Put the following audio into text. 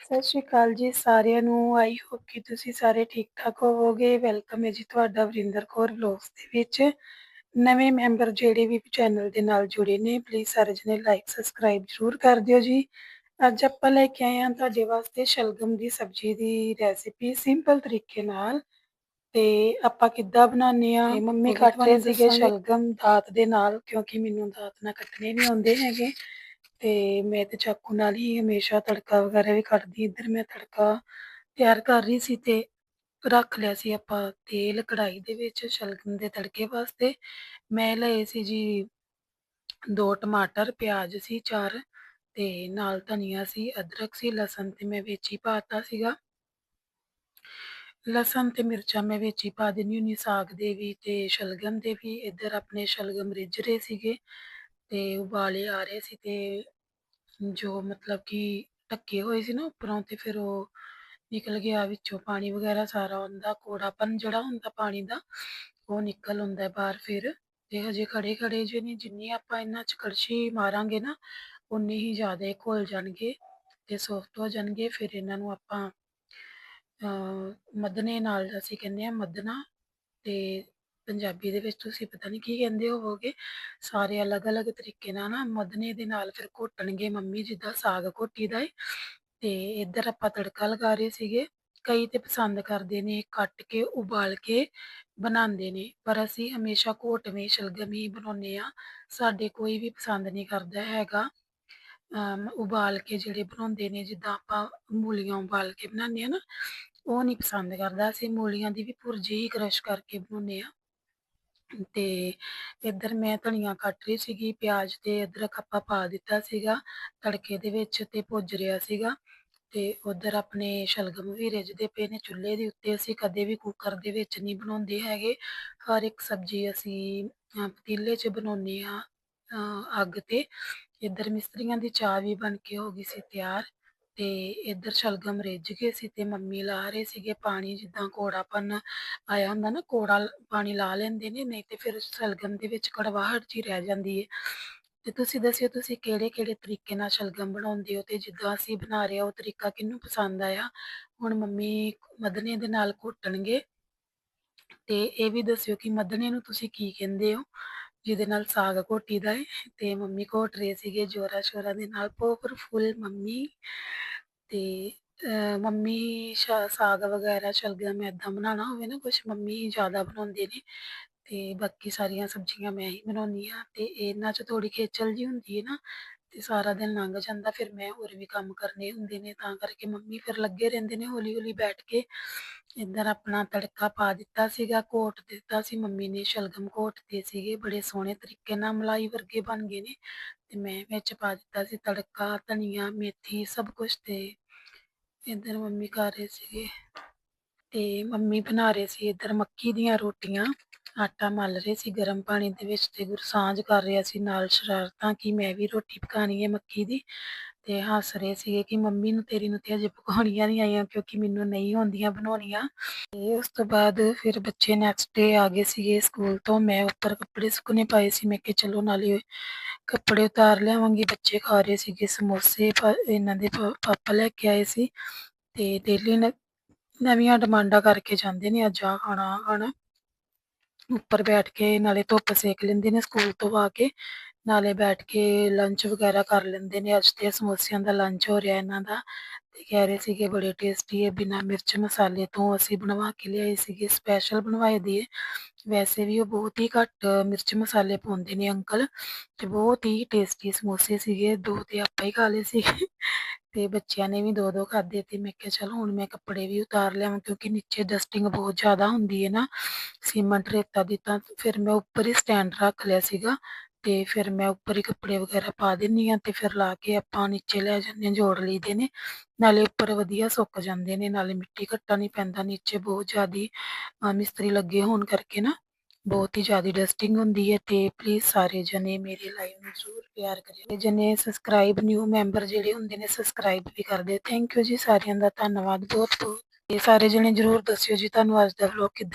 ਸਤਿ ਸ਼੍ਰੀ ਅਕਾਲ ਜੀ ਸਾਰਿਆਂ ਨੂੰ। ਆਈ ਹੋਪ ਕਿ ਤੁਸੀਂ ਸਾਰੇ ਠੀਕ ਠਾਕ ਹੋਵੋਗੇ। ਵੈਲਕਮ ਹੈ ਜੀ ਤੁਹਾਡਾ ਵਰਿੰਦਰ ਕੌਰ ਵਲੌਗਸ ਦੇ ਵਿੱਚ। ਨਵੇਂ ਮੈਂਬਰ ਜਿਹੜੇ ਵੀ ਚੈਨਲ ਦੇ ਨਾਲ ਜੁੜੇ ਨੇ ਪਲੀਜ਼ ਸਾਰੇ ਜਣੇ ਲਾਈਕ ਸਬਸਕ੍ਰਾਈਬ ਜ਼ਰੂਰ ਕਰ ਦਿਓ ਜੀ। ਅੱਜ ਆਪਾਂ ਲੈ ਕੇ ਆਏ ਹਾਂ ਤੁਹਾਡੇ ਵਾਸਤੇ ਸ਼ਲਗਮ ਦੀ ਸਬਜ਼ੀ ਦੀ ਰੈਸਿਪੀ ਸਿੰਪਲ ਤਰੀਕੇ ਨਾਲ। ਤੇ ਆਪਾਂ ਕਿੱਦਾਂ ਬਣਾਉਂਦੇ ਆ ਮੰਮੀ ਕੱਟ ਰਹੇ ਸੀਗੇ ਸ਼ਲਗਮ ਦਾਤ ਦੇ ਨਾਲ ਕਿਉਂਕਿ ਮੈਨੂੰ ਦਾਤ ਨਾਲ ਕੱਟਣੇ ਨਹੀਂ ਆਉਂਦੇ ਹੈਗੇ। ਤੇ ਮੈਂ ਤੇ ਚਾਕੂ ਨਾਲ ਹੀ ਹਮੇਸ਼ਾ ਤੜਕਾ ਵਗੈਰਾ ਵੀ ਕੱਢਦੀ, ਇੱਧਰ ਮੈਂ ਤੜਕਾ ਤਿਆਰ ਕਰ ਰਹੀ ਸੀ ਤੇ ਰੱਖ ਲਿਆ ਸੀ ਆਪਾਂ ਤੇਲ ਕੜਾਈ ਦੇ ਵਿੱਚ ਸ਼ਲਗਮ ਦੇ ਤੜਕੇ ਵਾਸਤੇ। ਮੈਂ ਲਏ ਸੀ ਜੀ ਦੋ ਟਮਾਟਰ, ਪਿਆਜ਼ ਸੀ ਚਾਰ ਤੇ ਨਾਲ ਧਨੀਆ ਸੀ, ਅਦਰਕ ਸੀ, ਲਸਣ ਤੇ ਮੈਂ ਵਿੱਚ ਹੀ ਪਾਤਾ ਸੀਗਾ। ਲਸਣ ਤੇ ਮਿਰਚਾਂ ਮੈਂ ਵਿੱਚ ਹੀ ਪਾ ਦਿੰਦੀ ਹੁੰਦੀ ਸਾਗ ਦੇ ਵੀ ਤੇ ਸ਼ਲਗਮ ਦੇ ਵੀ। ਇੱਧਰ ਆਪਣੇ ਸ਼ਲਗਮ ਰਿੱਝ ਰਹੇ ਸੀਗੇ। ਤੇ ਉਬਾਲੇ ਆ ਰਹੇ ਸੀ ਤੇ ਜੋ ਮਤਲਬ ਕਿ ਢੱਕੇ ਹੋਏ ਸੀ ਨਾ ਉੱਪਰੋਂ ਤੇ ਫਿਰ ਉਹ ਨਿਕਲ ਗਿਆ ਵਿੱਚੋਂ ਪਾਣੀ ਵਗੈਰਾ ਸਾਰਾ ਉਹਦਾ ਕੋੜਾਪਨ ਜਿਹੜਾ ਹੁੰਦਾ ਪਾਣੀ ਦਾ, ਉਹ ਨਿਕਲ ਹੁੰਦਾ ਬਾਹਰ ਫਿਰ। ਤੇ ਹਜੇ ਖੜੇ ਖੜੇ ਜੇ ਨਹੀਂ ਜਿੰਨੀ ਆਪਾਂ ਇਹਨਾਂ 'ਚ ਕੜਛੀ ਮਾਰਾਂਗੇ ਨਾ ਉਨੀ ਹੀ ਜ਼ਿਆਦਾ ਘੁਲ ਜਾਣਗੇ ਤੇ ਸੌਫਟ ਹੋ ਜਾਣਗੇ। ਫਿਰ ਇਹਨਾਂ ਨੂੰ ਆਪਾਂ ਮੱਧਨੇ ਨਾਲ ਅਸੀਂ ਕਹਿੰਦੇ ਆ ਮੱਧਨਾ ਤੇ ਪੰਜਾਬੀ ਦੇ ਵਿੱਚ ਤੁਸੀਂ ਪਤਾ ਨਹੀਂ ਕੀ ਕਹਿੰਦੇ ਹੋਵੋਗੇ, ਸਾਰੇ ਅਲੱਗ-ਅਲੱਗ ਤਰੀਕੇ ਨਾਲ ਨਾ ਮੱਧਨੇ ਦੇ ਨਾਲ ਫਿਰ ਘੋਟਣਗੇ ਮੰਮੀ, ਜਿੱਦਾਂ ਸਾਗ ਘੋਟੀਦਾ ਏ, ਤੇ ਇੱਧਰ ਆਪਾਂ ਤੜਕਾ ਲਗਾ ਰਹੇ ਸੀਗੇ, ਕਈ ਤੇ ਪਸੰਦ ਕਰਦੇ ਨੇ, ਕੱਟ ਕੇ, ਉਬਾਲ ਕੇ ਬਣਾਉਂਦੇ ਨੇ, ਪਰ ਅਸੀਂ ਹਮੇਸ਼ਾ ਘੋਟਵੇਂ, ਸ਼ਲਗਮੀ ਹੀ ਬਣਾਉਂਦੇ ਆ ਸਾਡੇ ਕੋਈ ਵੀ ਪਸੰਦ ਨਹੀਂ ਕਰਦਾ ਹੈਗਾ। ਉਬਾਲ ਕੇ ਜਿਹੜੇ ਬਣਾਉਂਦੇ ਨੇ, ਜਿੱਦਾਂ ਆਪਾਂ ਮੂਲੀਆਂ ਉਬਾਲ ਕੇ ਬਣਾਉਂਦੇ ਆ ਨਾ, ਉਹ ਨਹੀਂ ਪਸੰਦ ਕਰਦਾ, ਅਸੀਂ ਮੂਲੀਆਂ ਦੀ ਵੀ ਭੁਰਜੀ ਹੀ ਕ੍ਰਸ਼ ਕਰਕੇ ਬਣਾਉਂਦੇ ਆ ਤੇ ਇੱਧਰ ਮੈਂ ਧਨੀਆ ਕੱਟ ਰਹੀ ਸੀਗੀ, ਪਿਆਜ਼ ਤੇ ਅਦਰਕ ਆਪਾਂ ਪਾ ਦਿੱਤਾ ਸੀਗਾ ਤੜਕੇ ਦੇ ਵਿੱਚ ਤੇ ਭੁੱਜ ਰਿਹਾ ਸੀਗਾ ਤੇ ਉਧਰ ਆਪਣੇ ਸ਼ਲਗਮ ਵੀ ਰਿੱਝਦੇ ਪਏ ਨੇ, ਚੁੱਲ੍ਹੇ ਦੇ ਉੱਤੇ ਅਸੀਂ ਕਦੇ ਵੀ ਕੁੱਕਰ ਦੇ ਵਿੱਚ ਨਹੀਂ ਬਣਾਉਂਦੇ ਹੈਗੇ। ਹਰ ਇੱਕ ਸਬਜ਼ੀ ਅਸੀਂ ਪਤੀਲੇ 'ਚ ਬਣਾਉਂਦੇ ਆ ਅੱਗ ਤੇ। ਇੱਧਰ ਮਿਸਤਰੀਆਂ ਦੀ ਚਾਹ ਵੀ ਬਣ ਕੇ ਹੋ ਗਈ ਸੀ ਤਿਆਰ। ਤੇ ਇੱਧਰ ਸ਼ਲਗਮ ਰਿੱਝ ਗਏ ਸੀ ਤੇ ਮੰਮੀ ਲਾ ਰਹੇ ਸੀਗੇ ਪਾਣੀ, ਜਿੱਦਾਂ ਕੋੜਾਪਨ ਆਇਆ ਹੁੰਦਾ ਨਾ, ਕੋੜਾ ਪਾਣੀ ਲਾ ਲੈਂਦੇ ਨੇ, ਨਹੀਂ ਤੇ ਫਿਰ ਸ਼ਲਗਮ ਦੇ ਵਿੱਚ ਕੜਵਾਹਟ ਜੀ ਰਹਿ ਜਾਂਦੀ ਹੈ ਤੇ ਤੁਸੀਂ ਦੱਸਿਓ, ਤੁਸੀਂ ਕਿਹੜੇ ਕਿਹੜੇ ਤਰੀਕੇ ਨਾਲ ਸ਼ਲਗਮ ਬਣਾਉਂਦੇ ਹੋ ਤੇ ਜਿੱਦਾਂ ਅਸੀਂ ਬਣਾ ਰਹੇ ਉਹ ਤਰੀਕਾ ਕਿਹਨੂੰ ਪਸੰਦ ਆਇਆ? ਹੁਣ ਮੰਮੀ ਮਦਨੇ ਦੇ ਨਾਲ ਘੋਟਣਗੇ। ਤੇ ਇਹ ਵੀ ਦੱਸਿਓ ਕਿ ਮਦਨੇ ਨੂੰ ਤੁਸੀਂ ਕੀ ਕਹਿੰਦੇ ਹੋ? ਜਿਹਦੇ ਨਾਲ ਸਾਗ ਘੋਟੀ ਦਾ ਹੈ ਤੇ ਮੰਮੀ ਘੋਟ ਰਹੇ ਸੀਗੇ ਜੋਰਾ ਸ਼ੋਰਾ ਦੇ ਨਾਲ ਪਾਵਰਫੁਲ ਮੰਮੀ ਤੇ ਮੰਮੀ ਸਾਗ ਵਗੈਰਾ ਸ਼ਲਗਮ ਇੱਦਾਂ ਬਣਾਉਣਾ ਹੋਵੇ ਨਾ ਕੁਛ, ਮੰਮੀ ਹੀ ਜ਼ਿਆਦਾ ਬਣਾਉਂਦੇ ਨੇ ਤੇ ਬਾਕੀ ਸਾਰੀਆਂ ਸਬਜ਼ੀਆਂ ਮੈਂ ਹੀ ਬਣਾਉਂਦੀ ਹਾਂ ਤੇ ਇਹਨਾਂ 'ਚ ਥੋੜੀ ਖੇਚਲ ਜਿਹੀ ਹੁੰਦੀ ਹੈ ਨਾ ਤੇ ਸਾਰਾ ਦਿਨ ਲੰਘ ਜਾਂਦਾ, ਫਿਰ ਮੈਂ ਹੋਰ ਵੀ ਕੰਮ ਕਰਨੇ ਹੁੰਦੇ ਨੇ ਤਾਂ ਕਰਕੇ ਮੰਮੀ ਫਿਰ ਲੱਗੇ ਰਹਿੰਦੇ ਨੇ ਹੌਲੀ ਹੌਲੀ ਬੈਠ ਕੇ। ਇੱਧਰ ਆਪਣਾ ਤੜਕਾ ਪਾ ਦਿੱਤਾ ਸੀਗਾ, ਘੋਟ ਦਿੱਤਾ ਸੀ, ਮੰਮੀ ਨੇ ਸ਼ਲਗਮ ਘੋਟਦੇ ਸੀਗੇ, ਬੜੇ ਸੋਹਣੇ ਤਰੀਕੇ ਨਾਲ ਮਲਾਈ ਵਰਗੇ ਬਣ ਗਏ ਨੇ ਤੇ ਮੈਂ ਵਿੱਚ ਪਾ ਦਿੱਤਾ ਸੀ ਤੜਕਾ, ਧਨੀਆ, ਮੇਥੀ ਸਭ ਕੁਝ ਤੇ ਇੱਧਰ ਮੰਮੀ ਕਰ ਰਹੇ ਸੀਗੇ ਤੇ ਮੰਮੀ ਬਣਾ ਰਹੇ ਸੀ ਇੱਧਰ ਮੱਕੀ ਦੀਆਂ ਰੋਟੀਆਂ। ਆਟਾ ਮਲ ਰਹੇ ਸੀ ਗਰਮ ਪਾਣੀ ਦੇ ਵਿੱਚ ਤੇ ਗੁਰਸਾਂਝ ਕਰ ਰਿਹਾ ਸੀ ਨਾਲ ਸ਼ਰਾਰਤਾਂ ਕਿ ਮੈਂ ਵੀ ਰੋਟੀ ਪਕਾਣੀ ਹੈ ਮੱਕੀ ਦੀ। ਤੇ ਹੱਸ ਰਹੇ ਸੀਗੇ ਕਿ ਮੰਮੀ ਨੂੰ ਤੇਰੀ ਨੂੰ ਤੇ ਅਜੇ ਪਕਾਉਣੀਆਂ ਨਹੀਂ ਆਈਆਂ ਕਿਉਂਕਿ ਮੈਨੂੰ ਨਹੀਂ ਆਉਂਦੀਆਂ ਬਣਾਉਣੀਆਂ। ਤੇ ਉਸ ਤੋਂ ਬਾਅਦ ਫਿਰ ਬੱਚੇ ਨੈਕਸਟ ਡੇ ਆ ਗਏ ਸੀਗੇ ਸਕੂਲ ਤੋਂ। ਮੈਂ ਉੱਪਰ ਕੱਪੜੇ ਸੁੱਕਣੇ ਪਾਏ ਸੀ। ਮੈਂ ਕਿ ਚਲੋ ਨਾਲੇ ਕੱਪੜੇ ਉਤਾਰ ਲਿਆਵਾਂਗੀ। ਬੱਚੇ ਖਾ ਰਹੇ ਸੀਗੇ ਸਮੋਸੇ ਇਹਨਾਂ ਦੇ ਪਾਪਾ ਲੈ ਕੇ ਆਏ ਸੀ। ਤੇ ਡੇਲੀ ਨਵੀਆਂ ਡਿਮਾਂਡਾਂ ਕਰਕੇ ਜਾਂਦੇ ਨੇ ਅੱਜ ਆ ਖਾਣਾ ਖਾਣਾ ਉੱਪਰ ਬੈਠ ਕੇ ਨਾਲੇ ਧੁੱਪ ਸੇਕ ਲੈਂਦੇ ਨੇ ਸਕੂਲ ਤੋਂ ਆ ਕੇ। ਨਾਲੇ ਬੈਠ ਕੇ ਲੰਚ ਵਗੈਰਾ ਕਰ ਲੈਂਦੇ ਨੇ। ਅੱਜ ਤੇ ਸਮੋਸਿਆਂ ਦਾ ਲੰਚ ਹੋ ਰਿਹਾ ਇਹਨਾਂ ਦਾ ਤੇ ਕਹਿ ਰਹੇ ਸੀਗੇ ਬੜੇ ਟੇਸਟੀ ਹੈ। ਬਿਨਾ ਮਿਰਚ ਮਸਾਲੇ ਤੋਂ ਅਸੀਂ ਬਣਵਾ ਕੇ ਲਿਆਏ ਸੀਗੇ ਸਪੈਸ਼ਲ ਬਣਵਾਏ ਦੀ ਵੈਸੇ ਵੀ ਉਹ ਬਹੁਤ ਹੀ ਘੱਟ ਮਿਰਚ ਮਸਾਲੇ ਪਾਉਂਦੇ ਨੇ ਅੰਕਲ ਤੇ ਬਹੁਤ ਹੀ ਟੇਸਟੀ ਸਮੋਸੇ ਸੀਗੇ। ਦੋ ਤੇ ਆਪਾਂ ਹੀ ਖਾ ਲਏ ਸੀਗੇ ਤੇ ਬੱਚਿਆਂ ਨੇ ਵੀ ਦੋ ਦੋ ਖਾਦੇ ਤੇ ਮੈਂ ਕਿਹਾ ਚਲ ਹੁਣ ਮੈਂ ਕੱਪੜੇ ਵੀ ਉਤਾਰ ਲਿਆਵਾਂ ਕਿਉਂਕਿ ਨੀਚੇ ਡਸਟਿੰਗ ਬਹੁਤ ਜ਼ਿਆਦਾ ਹੁੰਦੀ ਹੈ ਨਾ। ਸੀਮੈਂਟ ਰੇਤਾ ਦੀ ਤਾਂ ਫਿਰ ਮੈਂ ਉੱਪਰ ਹੀ ਸਟੈਂਡ ਰੱਖ ਲਿਆ ਸੀਗਾ। ਤੇ ਫਿਰ ਮੈਂ ਉੱਪਰ ਹੀ ਕੱਪੜੇ ਵਗੈਰਾ ਪਾ ਦਿੰਨੀ ਆ ਤੇ ਫਿਰ ਲਾ ਕੇ ਆਪਾਂ ਨੀਚੇ ਲੈ ਜਾਂਦੇ ਆ ਜੋੜ ਲਈਦੇ ਨੇ। ਨਾਲੇ ਉੱਪਰ ਵਧੀਆ ਸੁੱਕ ਜਾਂਦੇ ਨੇ, ਨਾਲੇ ਮਿੱਟੀ ਘੱਟਾ ਨਹੀਂ ਪੈਂਦਾ, ਨੀਚੇ ਬਹੁਤ ਜ਼ਿਆਦੀ ਮਿਸਤਰੀ ਲੱਗੇ ਹੋਣ ਕਰਕੇ ਨਾ ਬਹੁਤ ਹੀ ਜ਼ਿਆਦਾ ਡਸਟਿੰਗ ਹੁੰਦੀ ਹੈ ਤੇ ਪਲੀਜ਼ ਸਾਰੇ ਜਣੇ ਮੇਰੇ ਲਾਈਵ ਨੂੰ ਜ਼ਰੂਰ ਪਿਆਰ ਕਰਿਓ। ਜਨੇ ਸਬਸਕ੍ਰਾਈਬ ਨਿਊ ਮੈਂਬਰ ਜਿਹੜੇ ਹੁੰਦੇ ਨੇ ਸਬਸਕ੍ਰਾਈਬ ਵੀ ਕਰਦੇ ਥੈਂਕ ਯੂ ਜੀ ਸਾਰਿਆਂ ਦਾ, ਧੰਨਵਾਦ ਬਹੁਤ ਬਹੁਤ ਤੇ ਸਾਰੇ ਜਣੇ ਜ਼ਰੂਰ ਦੱਸਿਓ ਜੀ, ਤੁਹਾਨੂੰ ਅੱਜ ਦਾ ਵਲੌਗ ਕਿੱਦਾਂ